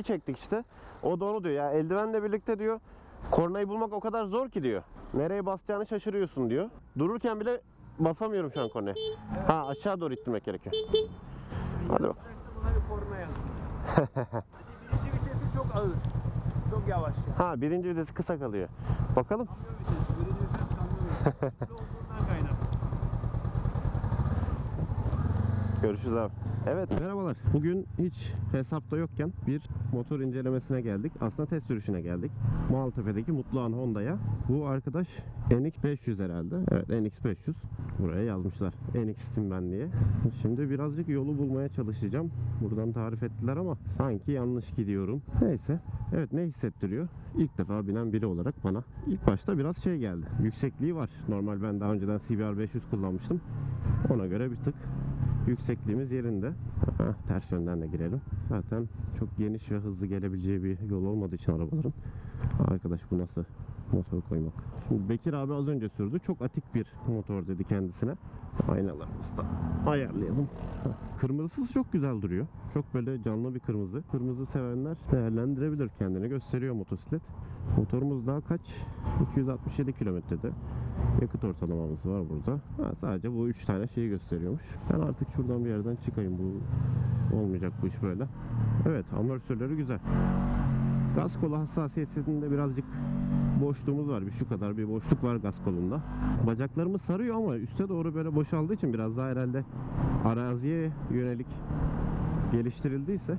350'yi çektik işte. O da onu diyor ya eldivenle birlikte diyor kornayı bulmak o kadar zor ki diyor. Nereye basacağını şaşırıyorsun diyor. Dururken bile basamıyorum şu an kornaya. Ha aşağı doğru ittirmek gerekiyor. Hadi bak. Birinci vitesi çok ağır. Çok yavaş ya. Ha birinci vitesi kısa kalıyor. Bakalım. Kamyon vitesi. Birinci vites kamyon vitesi. Böyle olduğundan kaynaklı. Görüşürüz abi. Evet merhabalar. Bugün hiç hesapta yokken bir motor incelemesine geldik. Aslında test sürüşüne geldik. Maltepe'deki Mutluhan Honda'ya. Bu arkadaş NX500 herhalde. Evet NX500. Buraya yazmışlar. NX'tim ben diye. Şimdi birazcık yolu bulmaya çalışacağım. Buradan tarif ettiler ama sanki yanlış gidiyorum. Neyse. Evet ne hissettiriyor? İlk defa binen biri olarak bana. İlk başta biraz şey geldi. Yüksekliği var. Normal ben daha önceden CBR 500 kullanmıştım. Ona göre bir tık yüksekliğimiz yerinde. Ha, ters yönden de girelim. Zaten çok geniş ve hızlı gelebileceği bir yol olmadığı için arabaların. Arkadaş bu nasıl motor koymak? Şimdi Bekir abi az önce sürdü. Çok atik bir motor dedi kendisine. Aynalarımızı da ayarlayalım. Kırmızısı çok güzel duruyor. Çok böyle canlı bir kırmızı. Kırmızı sevenler değerlendirebilir kendini gösteriyor motosiklet. Motorumuz daha kaç? 267 kilometrede. Yakıt ortalamamız var burada. Ha, sadece bu üç tane şeyi gösteriyormuş. Ben artık şuradan bir yerden çıkayım. Bu olmayacak bu iş böyle. Evet amortisörleri güzel. Gaz kolu hassasiyetinde birazcık boşluğumuz var. Bir şu kadar bir boşluk var gaz kolunda. Bacaklarımız sarıyor ama üste doğru böyle boşaldığı için biraz daha herhalde araziye yönelik geliştirildiyse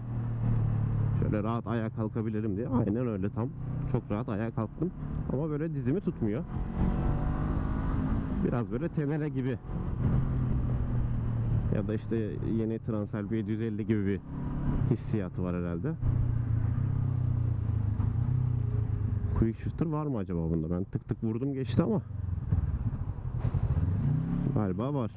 şöyle rahat ayağa kalkabilirim diye. Aynen öyle tam. Çok rahat ayağa kalktım. Ama böyle dizimi tutmuyor. Biraz böyle temele gibi. Ya da işte yeni Transalp 750 gibi bir hissiyatı var herhalde. Quick shifter var mı acaba bunda? Ben tık tık vurdum geçti ama. Galiba var.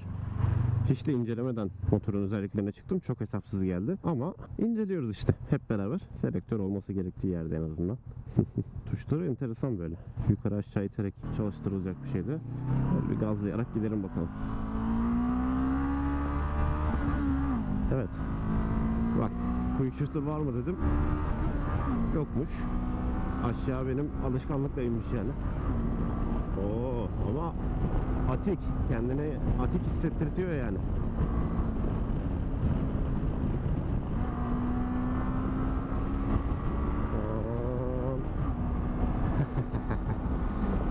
Hiç de incelemeden motorun özelliklerine çıktım. Çok hesapsız geldi. Ama inceliyoruz işte hep beraber. Selektör olması gerektiği yerde en azından. Tuşları enteresan böyle. Yukarı aşağı iterek çalıştırılacak bir şeydi. Böyle bir gazlayarak gidelim bakalım. Evet. Bak quick shifter var mı dedim. Yokmuş. Aşağı benim alışkanlıkla inmiş yani. Oo ama atik. Kendini atik hissettirtiyor yani.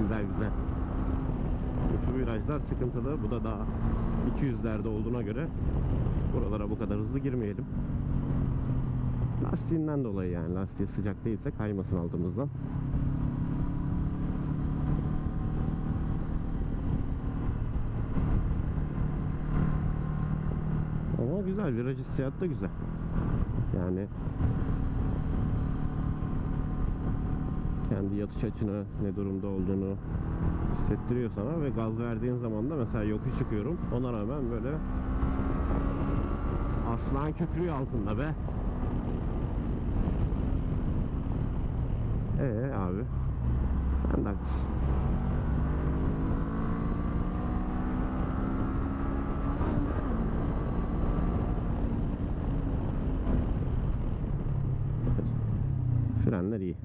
Güzel güzel. Şu virajlar sıkıntılı. Bu da daha 200'lerde olduğuna göre buralara bu kadar hızlı girmeyelim. Lastiğinden dolayı yani. Lastiği sıcak değilse kaymasın altımızdan. Ama güzel. Viraj hissiyatı da güzel. Yani kendi yatış açını ne durumda olduğunu hissettiriyor sana ve gaz verdiğin zaman da mesela yokuş çıkıyorum. Ona rağmen böyle aslan köprüyü altında be. Ee abi. Sen de haklısın. Frenler iyi.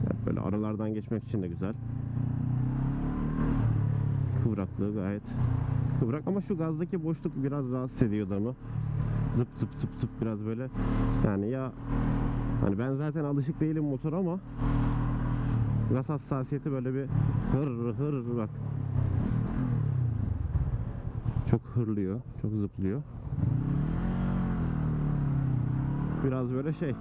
Evet, böyle aralardan geçmek için de güzel. Kıvraklığı gayet kıvrak ama şu gazdaki boşluk biraz rahatsız ediyor adamı. Zıp zıp zıp zıp biraz böyle. Yani ya hani ben zaten alışık değilim motor ama gaz hassasiyeti böyle bir hır hır bak. Çok hırlıyor, çok zıplıyor. Biraz böyle şey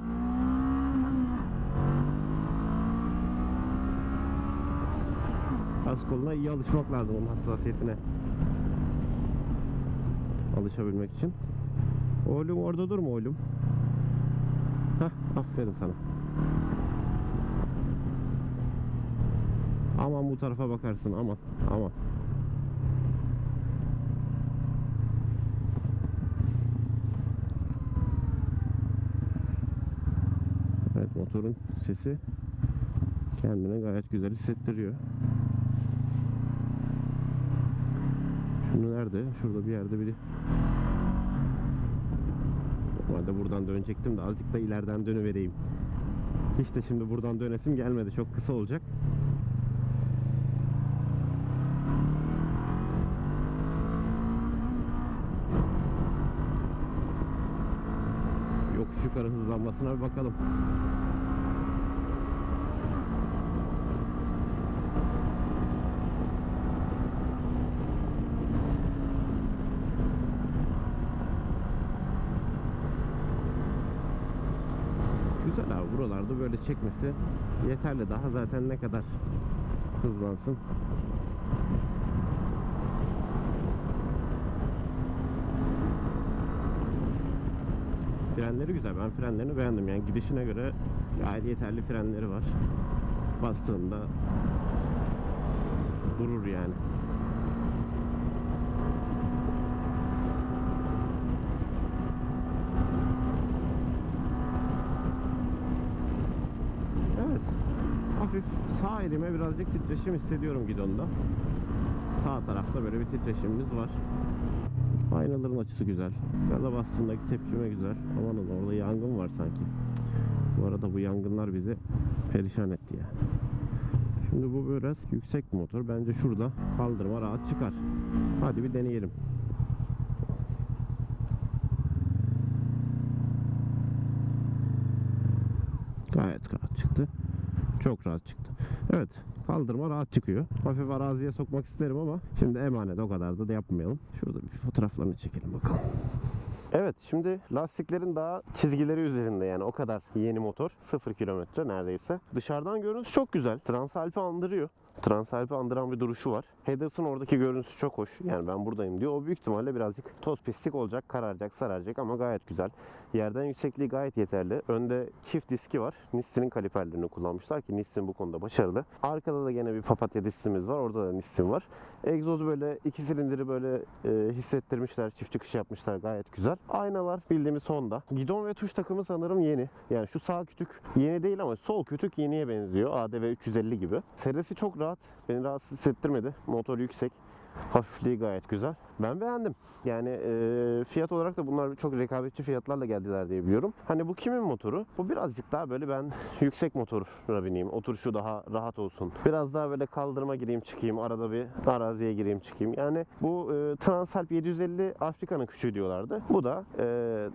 Gaz koluna iyi alışmak lazım onun hassasiyetine. Alışabilmek için. Oğlum orada durma oğlum. Hah aferin sana. Aman bu tarafa bakarsın aman aman. Evet motorun sesi kendine gayet güzel hissettiriyor. Şimdi nerede? Şurada bir yerde biri. Normalde buradan dönecektim de azıcık da ileriden dönüvereyim. Hiç de şimdi buradan dönesim gelmedi. Çok kısa olacak. Yokuş yukarı hızlanmasına bir bakalım. Güzel abi buralarda böyle çekmesi yeterli. Daha zaten ne kadar hızlansın. Frenleri güzel. Ben frenlerini beğendim. Yani gidişine göre gayet yeterli frenleri var. Bastığında durur yani. Evet. Hafif sağ elime birazcık titreşim hissediyorum gidonda. Sağ tarafta böyle bir titreşimimiz var. Aynaların açısı güzel. Gaza bastığındaki tepkime güzel. Amanın orada yangın var sanki. Bu arada bu yangınlar bizi perişan etti yani. Şimdi bu biraz yüksek motor. Bence şurada kaldırma rahat çıkar. Hadi bir deneyelim. Gayet rahat çıktı. Çok rahat çıktı. Evet kaldırma rahat çıkıyor. Hafif araziye sokmak isterim ama şimdi emanet o kadar da yapmayalım. Şurada bir fotoğraflarını çekelim bakalım. Evet şimdi lastiklerin daha çizgileri üzerinde yani o kadar yeni motor. 0 kilometre neredeyse. Dışarıdan görüntüsü çok güzel. Transalp'i andırıyor. Transalp'i andıran bir duruşu var. Headers'ın oradaki görüntüsü çok hoş. Yani ben buradayım diyor. O büyük ihtimalle birazcık toz pislik olacak, kararacak, sararacak ama gayet güzel. Yerden yüksekliği gayet yeterli. Önde çift diski var. Nissin'in kaliperlerini kullanmışlar ki Nissin bu konuda başarılı. Arkada da gene bir papatya diskimiz var. Orada da Nissin var. Egzozu böyle iki silindiri böyle e, hissettirmişler. Çift çıkış yapmışlar. Gayet güzel. Aynalar bildiğimiz Honda. Gidon ve tuş takımı sanırım yeni. Yani şu sağ kütük yeni değil ama sol kütük yeniye benziyor. ADV 350 gibi. Serisi çok rahat. Beni rahatsız hissettirmedi. Motor yüksek. Hafifliği gayet güzel. Ben beğendim. Yani e, fiyat olarak da bunlar çok rekabetçi fiyatlarla geldiler diye biliyorum. Hani bu kimin motoru? Bu birazcık daha böyle ben yüksek motora bineyim. Oturuşu daha rahat olsun. Biraz daha böyle kaldırıma gireyim çıkayım. Arada bir araziye gireyim çıkayım. Yani bu e, Transalp 750 Afrika'nın küçüğü diyorlardı. Bu da e,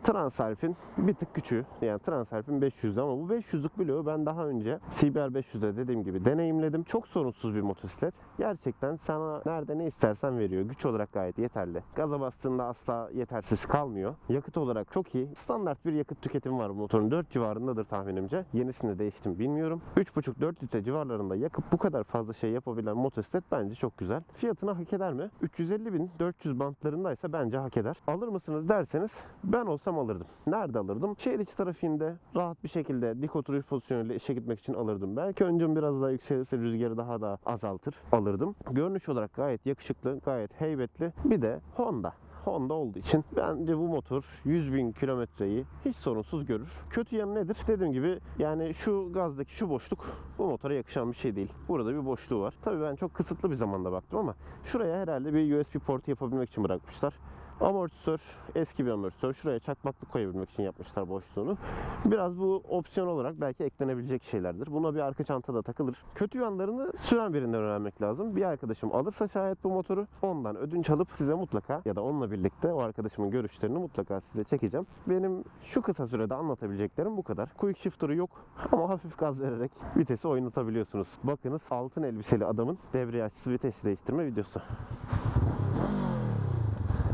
Transalp'in bir tık küçüğü. Yani Transalp'in 500'ü ama bu 500'lük bloğu ben daha önce CBR 500'de dediğim gibi deneyimledim. Çok sorunsuz bir motosiklet. Gerçekten sana nerede ne istersen veriyor. Güç olarak gayet yeterli. Gaza bastığında asla yetersiz kalmıyor. Yakıt olarak çok iyi. Standart bir yakıt tüketimi var bu motorun. 4 civarındadır tahminimce. Yenisini değiştim bilmiyorum. 3,5-4 litre civarlarında yakıp bu kadar fazla şey yapabilen motosiklet bence çok güzel. Fiyatını hak eder mi? 350 bin 400 bantlarındaysa bence hak eder. Alır mısınız derseniz ben olsam alırdım. Nerede alırdım? Şehir içi trafiğinde rahat bir şekilde dik oturuş pozisyonuyla işe gitmek için alırdım. Belki öncüm biraz daha yükselirse rüzgarı daha da azaltır. Alırdım. Görünüş olarak gayet yakışıklı, gayet heybetli. Bir de Honda. Honda olduğu için bence bu motor 100 bin kilometreyi hiç sorunsuz görür. Kötü yanı nedir? Dediğim gibi yani şu gazdaki şu boşluk bu motora yakışan bir şey değil. Burada bir boşluğu var. Tabii ben çok kısıtlı bir zamanda baktım ama şuraya herhalde bir USB portu yapabilmek için bırakmışlar. Amortisör, eski bir amortisör. Şuraya çakmaklık koyabilmek için yapmışlar boşluğunu. Biraz bu opsiyon olarak belki eklenebilecek şeylerdir. Buna bir arka çanta da takılır. Kötü yanlarını süren birinden öğrenmek lazım. Bir arkadaşım alırsa şayet bu motoru ondan ödünç alıp size mutlaka ya da onunla birlikte o arkadaşımın görüşlerini mutlaka size çekeceğim. Benim şu kısa sürede anlatabileceklerim bu kadar. Quick shifter'ı yok ama hafif gaz vererek vitesi oynatabiliyorsunuz. Bakınız altın elbiseli adamın debriyajsız vites değiştirme videosu.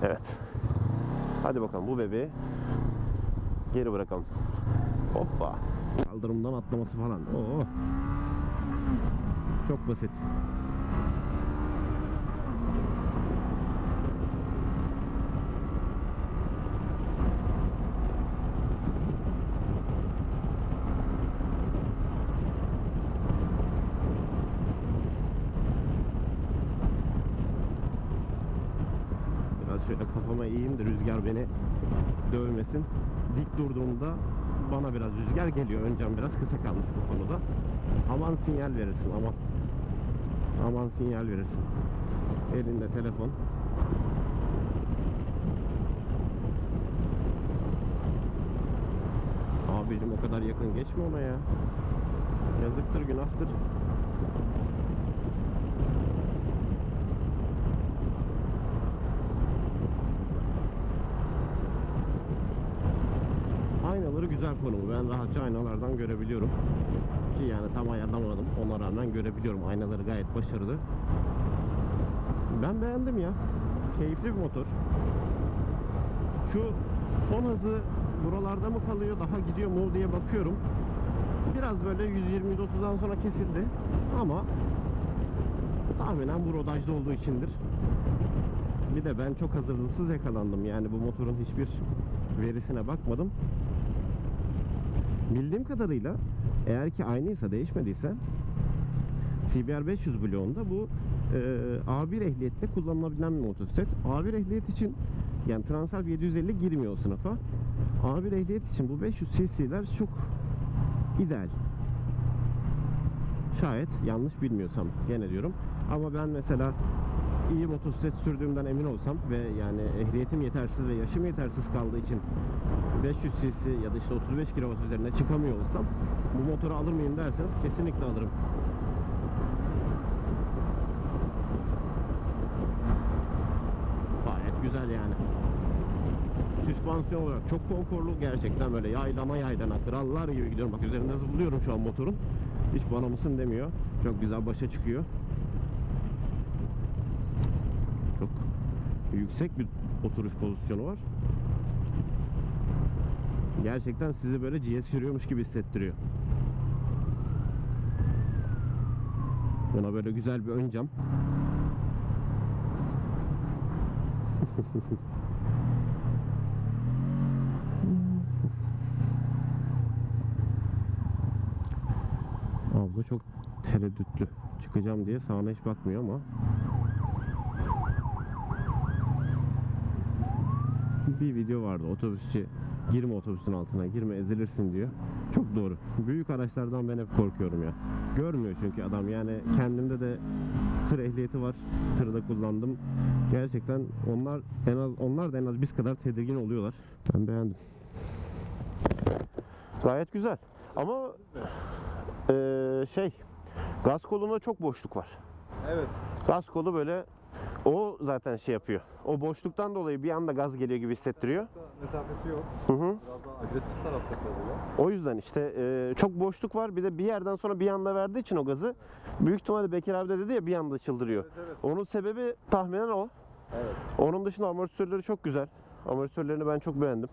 Evet. Hadi bakalım bu bebeği geri bırakalım. Hoppa. Kaldırımdan atlaması falan. Oo. Çok basit. Şöyle kafama eğeyim de rüzgar beni dövmesin. Dik durduğumda bana biraz rüzgar geliyor. Öncem biraz kısa kalmış bu konuda. Aman sinyal verirsin aman. Aman sinyal verirsin. Elinde telefon. Abicim o kadar yakın geçme ona ya. Yazıktır günahtır. Aynaları güzel konumu. Ben rahatça aynalardan görebiliyorum. Ki yani tam ayarlamadım. Ona rağmen görebiliyorum. Aynaları gayet başarılı. Ben beğendim ya. Keyifli bir motor. Şu son hızı buralarda mı kalıyor daha gidiyor mu diye bakıyorum. Biraz böyle 120-130'dan sonra kesildi. Ama tahminen bu rodajda olduğu içindir. Bir de ben çok hazırlıksız yakalandım. Yani bu motorun hiçbir verisine bakmadım. Bildiğim kadarıyla eğer ki aynıysa değişmediyse CBR 500 bloğunda bu e, A1 ehliyetle kullanılabilen bir motosiklet. A1 ehliyet için yani Transalp 750 girmiyor o sınıfa. A1 ehliyet için bu 500 cc'ler çok ideal. Şayet yanlış bilmiyorsam gene diyorum. Ama ben mesela iyi motosiklet sürdüğümden emin olsam ve yani ehliyetim yetersiz ve yaşım yetersiz kaldığı için 500 cc ya da işte 35 kW üzerine çıkamıyor olsam bu motoru alır mıyım derseniz kesinlikle alırım. Gayet güzel yani. Süspansiyon olarak çok konforlu gerçekten böyle yaylana yaylana krallar gibi gidiyorum. Bak üzerinde zıplıyorum şu an motorun. Hiç bana mısın demiyor. Çok güzel başa çıkıyor. Çok yüksek bir oturuş pozisyonu var. Gerçekten sizi böyle GS sürüyormuş gibi hissettiriyor. Buna böyle güzel bir ön cam. Abla çok tereddütlü. Çıkacağım diye sağına hiç bakmıyor ama. Bir video vardı otobüsçü girme otobüsün altına girme ezilirsin diyor. Çok doğru. Büyük araçlardan ben hep korkuyorum ya. Görmüyor çünkü adam yani kendimde de tır ehliyeti var. Tırda kullandım. Gerçekten onlar en az onlar da en az biz kadar tedirgin oluyorlar. Ben beğendim. Gayet güzel. Ama eee, şey gaz kolunda çok boşluk var. Evet. Gaz kolu böyle o zaten şey yapıyor. O boşluktan dolayı bir anda gaz geliyor gibi hissettiriyor. mesafesi yok. Hı hı. Biraz daha agresif tarafta kalıyor. O yüzden işte e, çok boşluk var. Bir de bir yerden sonra bir anda verdiği için o gazı büyük ihtimalle Bekir abi de dedi ya bir anda çıldırıyor. Evet evet. Onun sebebi tahminen o. Evet. Onun dışında amortisörleri çok güzel. Amortisörlerini ben çok beğendim.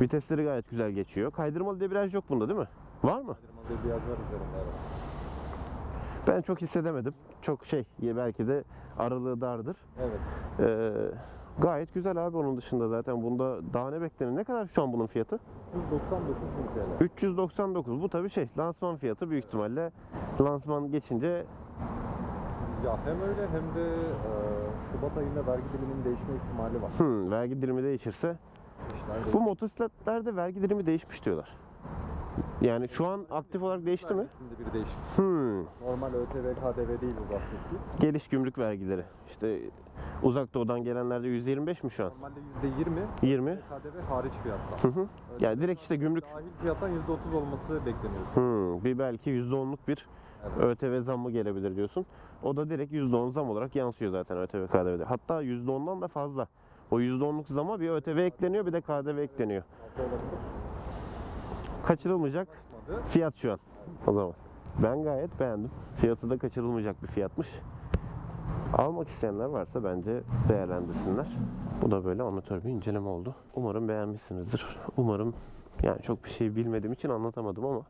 Vitesleri gayet güzel geçiyor. Kaydırmalı debriyaj yok bunda değil mi? Var mı? Kırmalı bir yer var üzerinde evet. Ben çok hissedemedim. Çok şey belki de aralığı dardır. Evet. Ee, gayet güzel abi onun dışında zaten bunda daha ne beklenir? Ne kadar şu an bunun fiyatı? 199 bin TL. 399. Bu tabii şey lansman fiyatı büyük ihtimalle lansman geçince Ya hem öyle hem de e, Şubat ayında vergi diliminin değişme ihtimali var. hmm, vergi dilimi değişirse İşler bu motosikletlerde vergi dilimi değişmiş diyorlar. Yani şu an aktif olarak değişti mi? Vergisinde bir değişik. Hmm, Normal ÖTV, KDV değil bu bahsettiğim. geliş gümrük vergileri. İşte uzak doğudan gelenlerde 125 mi şu an? Normalde %20 20. KDV hariç fiyatta. Hı hı. Yani direkt işte gümrük Dahil fiyattan %30 olması bekleniyor. Hmm, bir belki %10'luk bir. ÖTV zammı gelebilir diyorsun. O da direkt %10 zam olarak yansıyor zaten ÖTV KDV'de. Hatta %10'dan da fazla. O %10'luk zama bir ÖTV ekleniyor bir de KDV ekleniyor. Olabilir. Kaçırılmayacak fiyat şu an o zaman. Ben gayet beğendim. Fiyatı da kaçırılmayacak bir fiyatmış. Almak isteyenler varsa bence değerlendirsinler. Bu da böyle amatör bir inceleme oldu. Umarım beğenmişsinizdir. Umarım yani çok bir şey bilmediğim için anlatamadım ama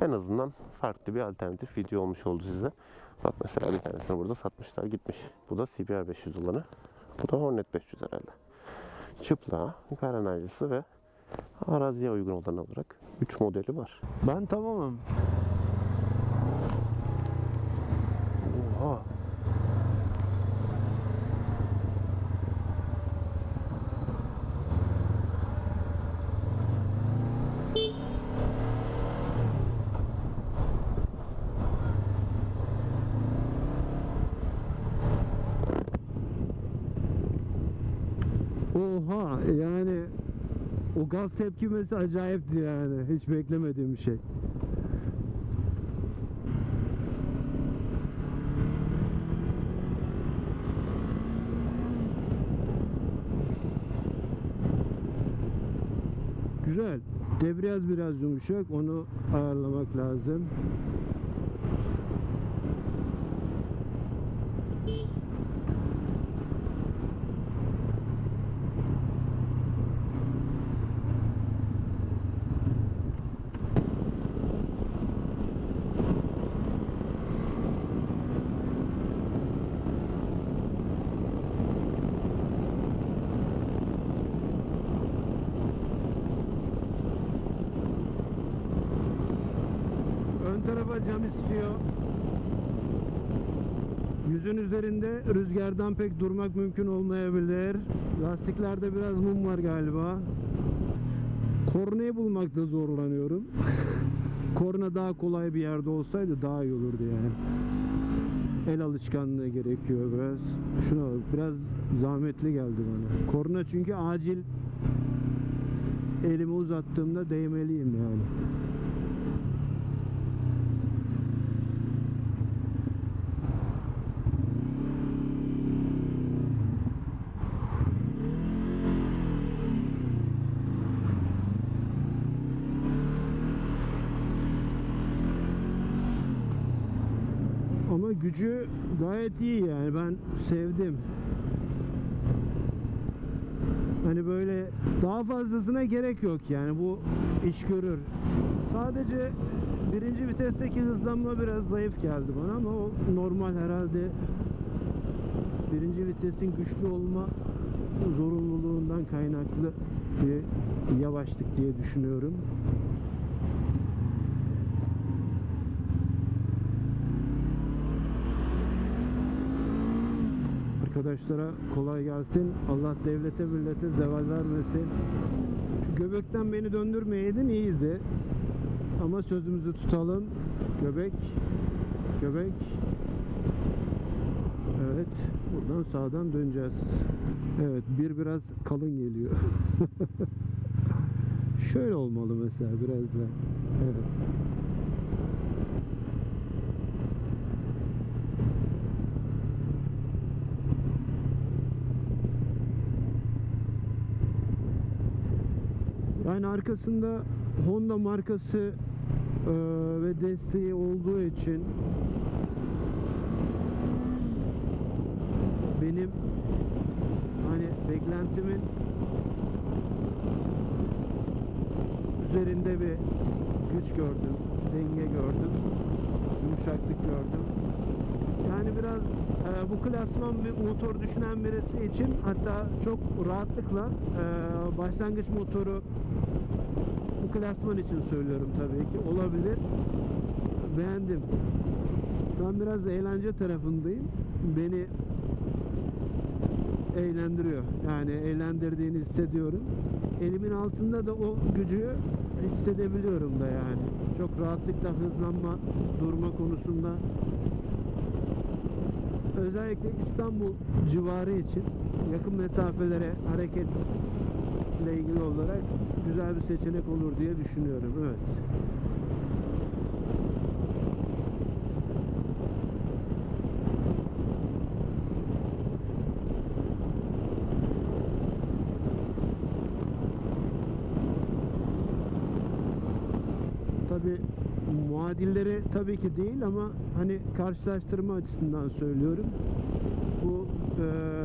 en azından farklı bir alternatif video olmuş oldu size. Bak mesela bir tanesini burada satmışlar gitmiş. Bu da CBR 500 olanı. Bu da Hornet 500 herhalde. Çıplağı, karenajlısı ve araziye uygun olan olarak 3 modeli var. Ben tamamım. Oha. Oha yani o gaz tepkimesi acayipti yani. Hiç beklemediğim bir şey. Güzel. Debriyaj biraz yumuşak. Onu ayarlamak lazım. Ön cam istiyor. Yüzün üzerinde rüzgardan pek durmak mümkün olmayabilir. Lastiklerde biraz mum var galiba. Kornayı bulmakta zorlanıyorum. Korna daha kolay bir yerde olsaydı daha iyi olurdu yani. El alışkanlığı gerekiyor biraz. Şuna bak biraz zahmetli geldi bana. Korna çünkü acil elimi uzattığımda değmeliyim yani. Ama gücü gayet iyi yani ben sevdim. Hani böyle daha fazlasına gerek yok yani bu iş görür. Sadece birinci vitesteki hızlanma biraz zayıf geldi bana ama o normal herhalde birinci vitesin güçlü olma zorunluluğundan kaynaklı bir yavaşlık diye düşünüyorum. Arkadaşlara kolay gelsin. Allah devlete millete zeval vermesin. Şu göbekten beni döndürmeyeydin iyiydi. Ama sözümüzü tutalım. Göbek. Göbek. Evet. Buradan sağdan döneceğiz. Evet. Bir biraz kalın geliyor. Şöyle olmalı mesela biraz da. Evet. Yani arkasında Honda markası eee, ve desteği olduğu için benim hani beklentimin üzerinde bir güç gördüm, denge gördüm, yumuşaklık gördüm. Yani biraz e, bu klasman bir motor düşünen birisi için hatta çok rahatlıkla e, başlangıç motoru klasman için söylüyorum tabii ki olabilir. Beğendim. Ben biraz eğlence tarafındayım. Beni eğlendiriyor. Yani eğlendirdiğini hissediyorum. Elimin altında da o gücü hissedebiliyorum da yani. Çok rahatlıkla hızlanma, durma konusunda özellikle İstanbul civarı için yakın mesafelere hareketle ilgili olarak güzel bir seçenek olur diye düşünüyorum. Evet. Tabi muadilleri tabii ki değil ama hani karşılaştırma açısından söylüyorum. Bu eee,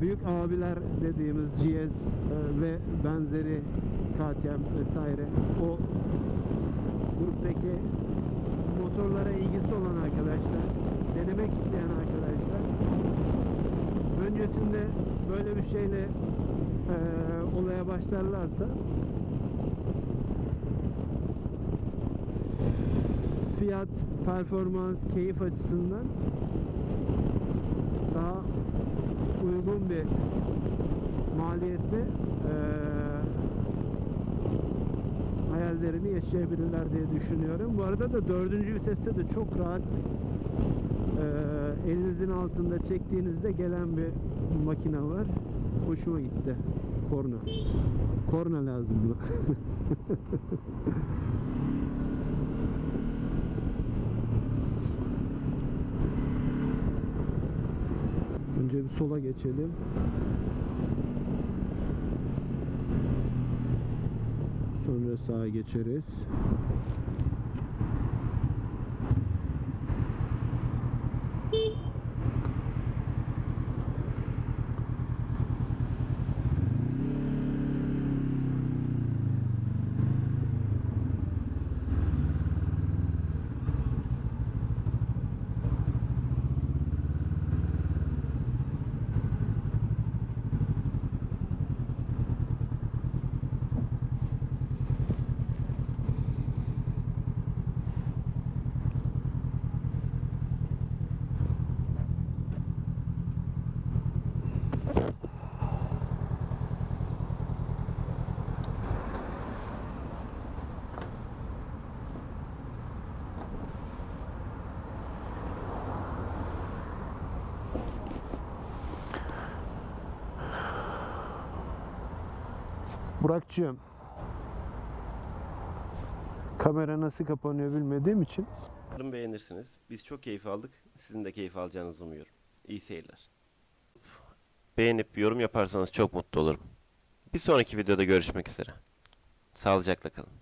büyük abiler dediğimiz GS eee, ve benzeri KTM vesaire o gruptaki motorlara ilgisi olan arkadaşlar, denemek isteyen arkadaşlar öncesinde böyle bir şeyle eee, olaya başlarlarsa fiyat, performans, keyif açısından daha uygun bir maliyette eee, hayallerini yaşayabilirler diye düşünüyorum. Bu arada da dördüncü viteste de çok rahat eee, elinizin altında çektiğinizde gelen bir makine var. hoşuma gitti. Korna. Korna lazım buna. Önce bir sola geçelim. Sonra sağa geçeriz. Burak'cığım. Kamera nasıl kapanıyor bilmediğim için Umarım beğenirsiniz. Biz çok keyif aldık. Sizin de keyif alacağınızı umuyorum. İyi seyirler. Beğenip yorum yaparsanız çok mutlu olurum. Bir sonraki videoda görüşmek üzere. Sağlıcakla kalın.